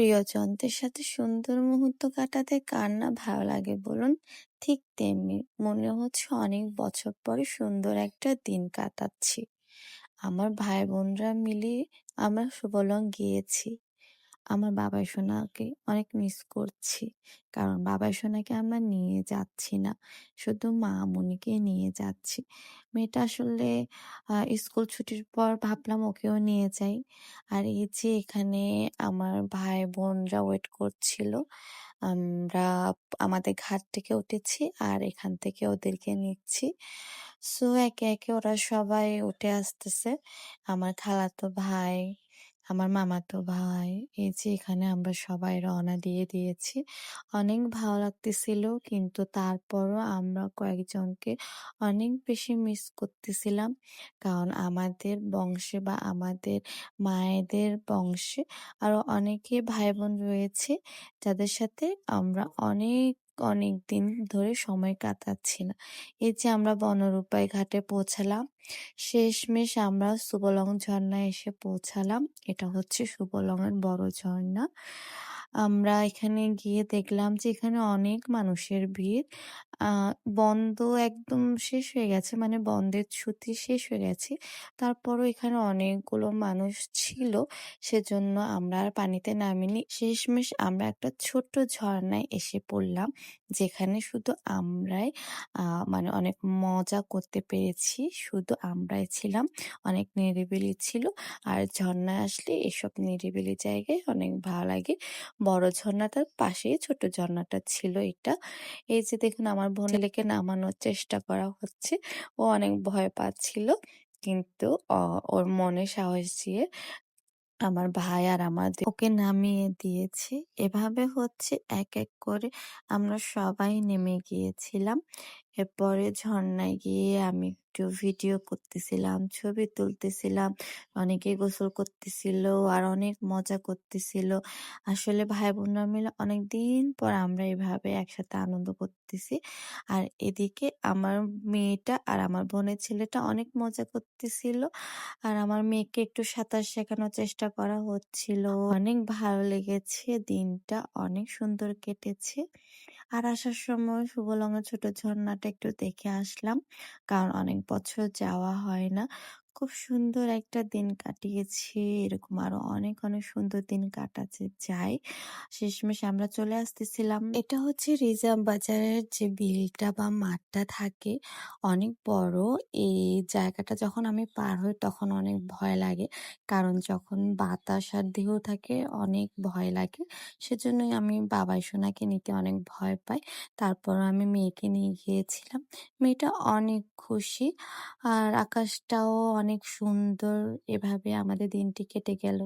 প্রিয়জনদের সাথে সুন্দর মুহূর্ত কাটাতে কার না ভালো লাগে বলুন? ঠিক তেমনি মনে হচ্ছে অনেক বছর পরে সুন্দর একটা দিন কাটাচ্ছি। আমার ভাই বোনরা মিলে আমরা সুবলং গিয়েছি। আমার বাবাই সোনাকে অনেক মিস করছি। কারণ বাবাই সোনাকে আমরা নিয়ে যাচ্ছি না। শুধু মামুনিকে নিয়ে যাচ্ছি। মেয়েটা আসলে স্কুল ছুটির পর ভাবলাম ওকেও নিয়ে যাই। আর এই যে এখানে আমার ভাই বোনরা ওয়েট করছিল। আমরা আমাদের ঘাট থেকে উঠেছি আর এখান থেকে ওদেরকে নিচ্ছি। সো একে, একে ওরা সবাই উঠে আসতেছে। আমার খালাতো ভাই, আমার মামাতো ভাই, এই যে এখানে আমরা সবাই রওনা দিয়ে দিয়েছি। অনেক ভালো লাগতেছিল কিন্তু তারপরও আমরা কয়েকজনকে অনেক বেশি মিস করতেছিলাম। কারণ আমাদের বংশে বা আমাদের মায়েদের বংশে আরও অনেকে ভাই বোন রয়েছে যাদের সাথে আমরা অনেক অনেক দিন ধরে সময় কাটাচ্ছি না। এই যে আমরা বনরূপায় ঘাটে পৌঁছালাম। শেষমেশ আমরা সুবলং ঝর্ণায় এসে পৌঁছালাম। এটা হচ্ছে সুবলংয়ের বড় ঝর্ণা। আমরা এখানে গিয়ে দেখলাম যে এখানে অনেক মানুষের ভিড়। বন্ধ একদম শেষ হয়ে গেছে মানে বন্ধের ছুটি শেষ হয়ে গেছে। তারপরও এখানে অনেকগুলো মানুষ ছিল, সেজন্য আমরা আর পানিতে নামিনি। শেষমেশ আমরা একটা ছোট্ট ঝর্ণায় এসে পড়লাম, যেখানে শুধু আমরাই মানে অনেক মজা করতে পেরেছি। শুধু আমরাই ছিলাম। অনেক নিরিবিলি ছিল। আর ঝর্ণায় আসলে এসব নিরিবিলি জায়গায় অনেক ভালো লাগে। বড় ঝর্ণাটার পাশেই ছোট ঝর্ণাটা ছিল এটা। এই যে দেখুন, আমার বোনেলেকে নামানোর চেষ্টা করা হচ্ছে। ও অনেক ভয় পাচ্ছিল। কিন্তু ওর মনে সাহস দিয়ে আমার ভাই আর আমাদের ওকে নামিয়ে দিয়েছি। এভাবে হচ্ছে এক, এক করে আমরা সবাই নেমে গিয়েছিলাম। এরপরে ঝর্ণায় গিয়ে আমি একটু ভিডিও করতেছিলাম, ছবি তুলতেছিলাম। অনেকে গোসল করতেছিল আর অনেক মজা করতেছিল। আসলে ভাই বোনরা মিলে অনেকদিন পর আমরা এভাবে একসাথে আনন্দ করতেছি। আর এদিকে আমার মেয়েটা আর আমার বোনের ছেলেটা অনেক মজা করতেছিল। আর আমার মেয়েকে একটু সাঁতার শেখানোর চেষ্টা করা হচ্ছিল। অনেক ভালো লেগেছে দিনটা অনেক সুন্দর কেটেছে। আর আসার সময় সুবলংয়ের ছোট ঝর্ণাটা একটু দেখে আসলাম। কারণ অনেক বছর যাওয়া হয় না। খুব সুন্দর একটা দিন কাটিয়েছি। এরকম আরও অনেক, অনেক সুন্দর দিন কাটাতে চাই। শেষমেশ আমরা চলে আসতেছিলাম। এটা হচ্ছে রিজার্ভ বাজারের যে বিলটা বা মাঠটা থাকে অনেক বড়। এই জায়গাটা যখন আমি পার হই তখন অনেক ভয় লাগে। কারণ যখন বাতাস আর ঢেউ থাকে অনেক ভয় লাগে। সেজন্যই আমি বাবাই সোনাকে নিতে অনেক ভয় পাই। তারপরও আমি মেয়েকে নিয়ে গিয়েছিলাম। মেয়েটা অনেক খুশি। আর আকাশটাও অনেক সুন্দর। এভাবে আমাদের দিনটি কেটে গেল।